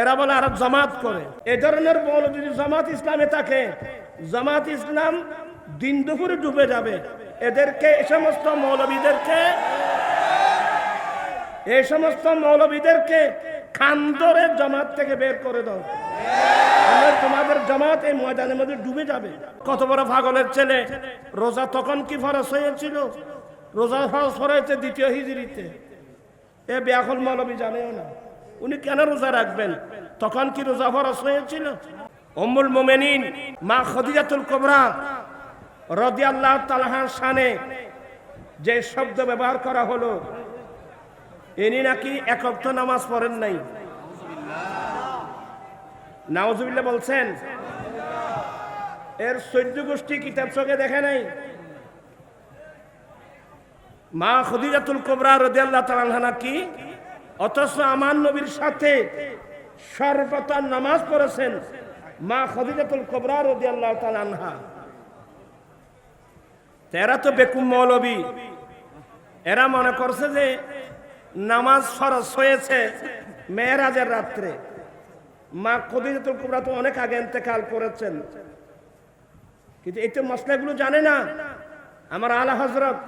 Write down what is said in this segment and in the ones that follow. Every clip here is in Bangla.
এরা বলে আর জামাত করে। এ ধরনের বল যদি জামাত ইসলামে থাকে, জামাত ইসলাম দিন দুপুরে ডুবে যাবে। এদেরকে এ সমস্ত মৌলবীদেরকে এই সমস্ত মৌলবীদেরকে খান্দরে জামাত থেকে বের করে দাও। তোমাদের জামাত এই ময়দানের মধ্যে ডুবে যাবে। কত বড় পাগলের ছেলে। রোজা তখন কি ফরস হয়েছিল? রোজা ফরস হয়েছে দ্বিতীয় হিজড়িতে। এ ব্যাকল মৌলবী জানেও না। উনি কেন রোজা রাখবেন? তখন কি রোজা ফরস হয়েছিল? অম্মুল মোমেনিন, মা খদিজাতুল কোবরা রদি আল্লাহ তালাহার শানে যে শব্দ ব্যবহার করা হলো, ইনি নাকি একক তো নামাজ পড়েন নাই। নাওজুবিল্লাহ বলছেন, এর চৈদ্য গোষ্ঠী কিতাব চোখে দেখে নাই? মা খদিজাতুল কোবরা রদিয়াল্লাহ তালানহা কি অথচ আমার নবীর সাথে সর্বতা নামাজ পড়েছেন মা খদিজাতুল কোবরা রদিয়াল্লাহ তালানহা এরা তো বেকুম মৌলবী। এরা মনে করছে যে নামাজ ফরজ হয়েছে মেয়েরাজের রাত্রে। মা খদিজাতুল কুবরা তো অনেক আগে ইন্তেকাল করেছেন। কিন্তু এই তো মশলাগুলো জানে না। আমার আলা হজরত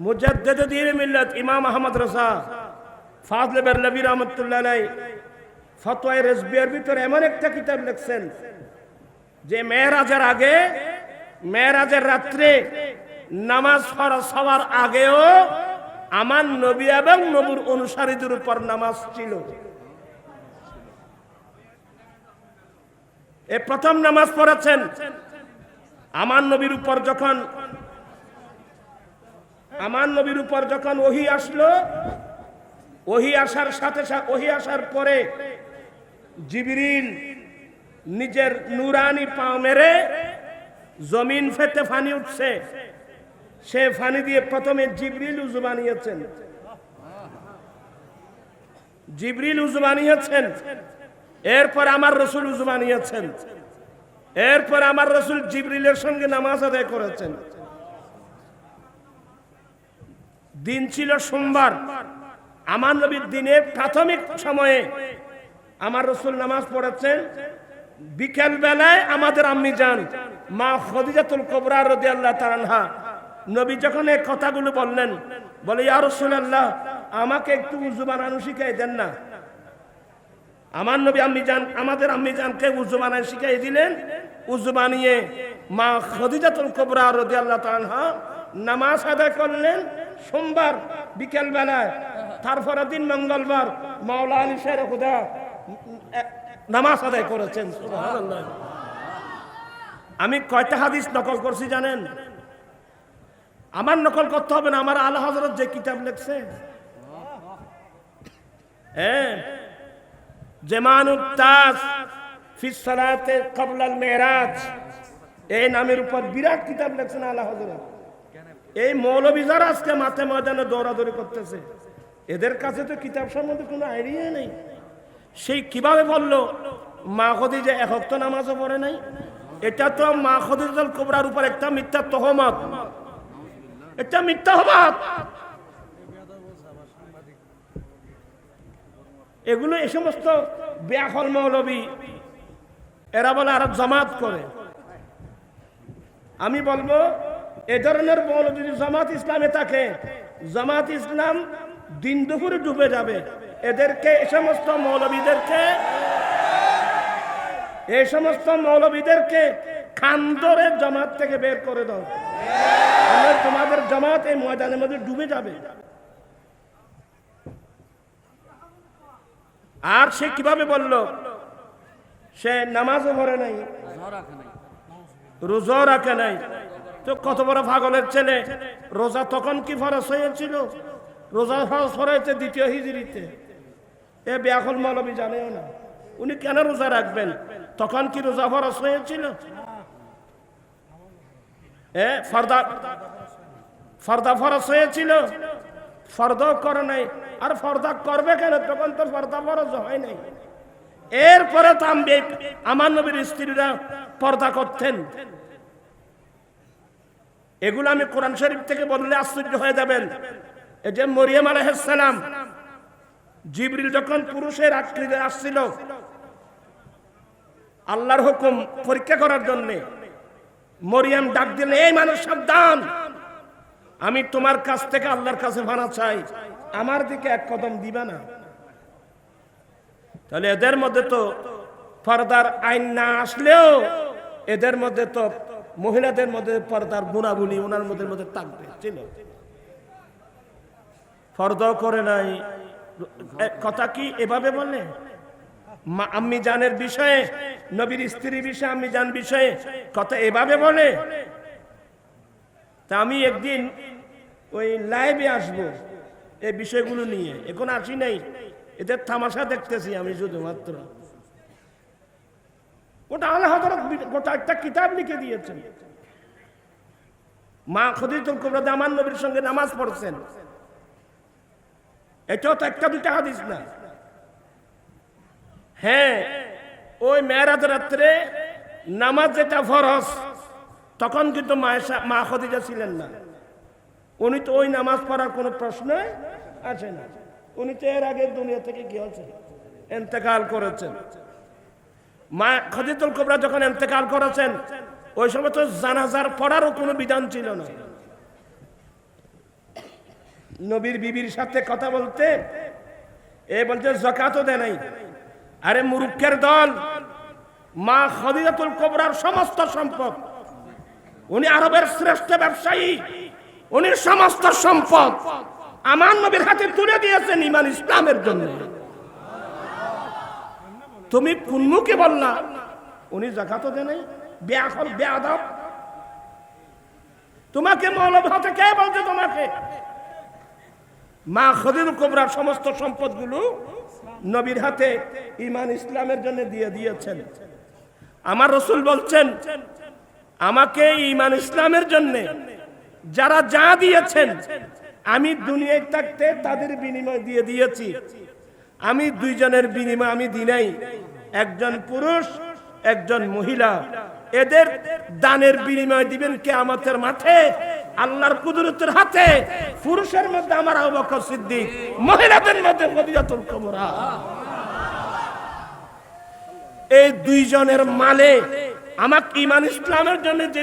মুজাদ্দেদ ইমাম আহমদ রসা ফাজলে বেরলবি রহমতুল্লাহ আলাই ফতোয়াই রেসবিয়ার ভিতরে এমন একটা কিতাব লিখছেন যে মেয়েরাজের আগে, মেয়েরাজের রাত্রে নামাজ ফরজ হওয়ার আগেও আমার নবী এবং নবুর অনুসারীদের উপর নামাজ ছিল। এ প্রথম নামাজ পড়েছেন। আমার নবীর উপর যখন, আমার নবীর উপর যখন ওহি আসলো ওহি আসার সাথে সাথে ওহি আসার পরে জিবরিল নিজের নুরানি পা মেরে জমিন ফেতে ফানি উঠছে। সে ফানি দিয়ে প্রথমে জিবরিল উজু বানিয়েছেন। জিবরিল উজু বানিয়েছেন। এরপর আমার রসুল উজু বানিয়েছেন। এরপর আমার রসুল জিবরিলের সঙ্গে নামাজ আদায় করেছেন। দিন ছিল সোমবার। আমার নবীর দিনে প্রাথমিক সময়ে আমার রসুল নামাজ পড়েছেন। বিকেল বেলায় আমাদের আম্মি যান, মা খদিজাতুল কবরা রদি আল্লাহ তারানহা নবী যখন এই কথাগুলো বললেন, বলে, ইয়া রাসূলুল্লাহ, আমাকে একটু উজু বানানো শিখাই দেন না। আমার নবী আম্মি যান, আমাদের আম্মি জানকে উজু বানায় শিখাই দিলেন। উজু বানিয়ে মা খদিজাতুল কবরা রদি আল্লাহ তাআলা নামাজ আদায় করলেন। সোমবার বিকেল বেলায় তারপরে দিন মঙ্গলবার মাওলা আলী শের খুদা নামাজ আদায় করেছেন আমি কয়টা হাদিস নকল করছি জানেন? আমার নকল করতে হবে না, আমার আল্লাহ হজরত যে কিতাব লিখছে। হ্যাঁ। জেমানুত্তাস ফিস সালাতে কবলাল মেরাজ। এই নামের উপর বিরাট কিতাব লেখছেন আল্লাহ হজরত এই মৌলবী যারা আজকে মাঠে ময়দানে দৌড়াদৌড়ি করতেছে এদের কাছে তো কিতাব সম্বন্ধে কোনো আইডিয়া নেই। সেই কীভাবে বলল, মা খদিজা এক তো নামাজও পড়ে নাই? এটা তো মা খদিজাল কোবরার উপর একটা মিথ্যা তহমত। এটা মিথ্যা হবাত এগুলো এই সমস্ত ব্যাখল মৌলবী এরা বলে আর জামাত করে। আমি বলব, এ ধরনের বল যদি জামাত ইসলামে থাকে, জামাত ইসলাম দিন দুপুরে ডুবে যাবে। এদেরকে, এ সমস্ত মৌলবীদেরকে এই সমস্ত মৌলবীদেরকে খান্দরে জামাত থেকে বের করে দাও। তোমাদের জামাত এই ময়দানের মধ্যে ডুবে যাবে। আর সে কীভাবে বলল? সে নামাজও পড়ে নাই রোজা রাখে নাই। তো কত বড় পাগলের ছেলে, রোজা তখন কি ফরস হয়েছিল? রোজা ফরস হয়েছে দ্বিতীয় হিজড়িতে। এ ব্যাকল মৌলবী জানেও না। উনি কেন রোজা রাখবেন? তখন কি রোজা ফরস হয়েছিল? এ ফর্দা ফর্দা ফরস হয়েছিল? ফর্দাও করে নাই। আর ফর্দা করবে কেন? তখন তো ফর্দা ফরজ হয় নাই। এরপরে তো আমি আমার নবীর স্ত্রীরা পর্দা করতেন। এগুলো আমি কোরআন শরীফ থেকে বললে আশ্চর্য হয়ে যাবেন। এই যে মরিয়াম জিবরিল যখন পুরুষের আকৃতি আসছিল, আল্লাহর হুকুম পরীক্ষা করার জন্যে মরিয়াম ডাক দিলে এই মানুষ, সাবধান! আমি তোমার কাছ থেকে আল্লাহর কাছে ভাড়া চাই। আমার দিকে এক কদম দিবা না। তাহলে এদের মধ্যে তো পর্দার আইন না আসলেও এদের মধ্যে তো মহিলাদের মধ্যে পর্দার গুণাগুলি ওনার মধ্যে মধ্যে থাকবে ছিল। পর্দাও করে নাই। কথা কি এভাবে বলে? মা, আম্মি জানের বিষয়ে, নবীর স্ত্রী বিষয়ে, আম্মি জান বিষয়ে কথা এভাবে বলে? তা আমি একদিন ওই লাইভে আসব এই বিষয়গুলো নিয়ে। এখন আসি নাই। এদের তামাশা দেখতেছি আমি শুধুমাত্র। ওটা আল্লাহ গোটা একটা কিতাব লিখে দিয়েছেন। মা খদিজুল কুবরা আমার নবীর সঙ্গে নামাজ পড়ছেন। এটাও তো একটা দুইটা হাদিস না। হ্যাঁ ওই মেয়েরাজ রাত্রে নামাজ যেটা ফরজ, তখন কিন্তু মা খদিজা ছিলেন না। উনি তো ওই নামাজ পড়ার কোনো প্রশ্ন আছে না। উনি তো এর আগে দুনিয়া থেকে হয়েছে এন্তেকাল করেছেন। মা খদিতুল কোবরা যখন এন্তেকাল করেছেন, ওই সময় তো জানাজার পড়ারও কোনো বিধান ছিল না। নবীর বিবির সাথে কথা বলতে, এ বলছে জকাতও দেয় নাই। আরে মুরুক্ষের দল, মা খদিজাতুল কোবরার সমস্ত সম্পদ, উনি আরবের শ্রেষ্ঠ ব্যবসায়ী, উনি সমস্ত সম্পদ আমার নবীর হাতে তুলে দিয়েছেন ইমান ইসলামের জন্য। তুমি পুন্মুকে বললা উনি জাকাতও দেয় নাই বেআখল বেআদব তোমাকে মৌলভী হতে কে বলছে তোমাকে? মা খদির কোবরার সমস্ত সম্পদগুলো নবীর হাতে ইমান ইসলামের জন্য দিয়ে দিয়েছেন। আমার রসুল বলছেন, আমাকে ইমান ইসলামের জন্য যারা যা দিয়েছেন, আমি দুনিয়ায় থাকতে তাদের বিনিময় দিয়ে দিয়েছি। আমি দুইজনের বিনিময় আমি দি নাই। একজন পুরুষ, একজন মহিলা। এদের দানের বিনিময় দিবেন কে আমাদের মাঠে? আল্লাহর কুদরতের হাতে পুরুষের মধ্যে আমার আবু বকর সিদ্দিক, মহিলাদের মধ্যে খদিজাতুল কুবরা এই দুইজনের মালে আমাকে ইমান ইসলামের জন্য যে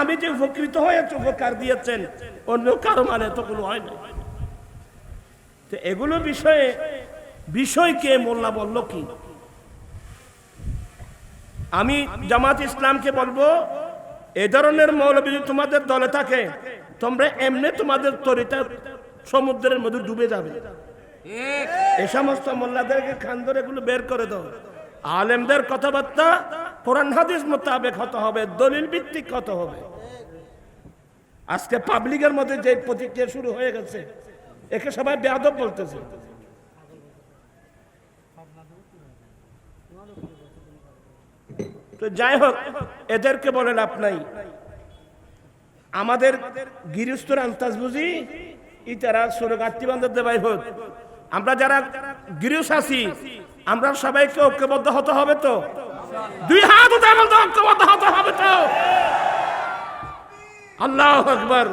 আমি যে উপকৃত হয়েছে, উপকার দিয়েছেন, অন্য কারও মানে কোনো হয় না। তো এগুলো বিষয়ে বিষয়কে মোল্লা বলল কি? আমি জামাত ইসলামকে বলব এ ধরনের মৌলবী যদি তোমাদের দলে থাকে, তোমরা এমনি তোমাদের তরিতা সমুদ্রের মধ্যে ডুবে যাবে। এই সমস্ত মোল্লাদেরকে খান ধরে এগুলো বের করে দাও। আলেমদের কথাবার্তা, কোরআন, হাদিস মোতাবেক হতে হবে, দলিল ভিত্তিক হতে হবে। আজকে পাবলিকের মধ্যে যে প্রতিক্রিয়া শুরু হয়ে গেছে, একে সবাই বেয়াদব বলতেছে। তো যাই হোক, এদেরকে বলে লাভ নাই। আমাদের গিরিস্তর আন্তাজ বুঝি, ইতারা সুরগাত্রী বান্ধব দেবাই হোক। আমরা যারা গিরিশ আছি আমরা সবাইকে ঐক্যবদ্ধ হতে হবে তো? দুই হাত ঐক্যবদ্ধ হতে হবে তো? আল্লাহ আকবর।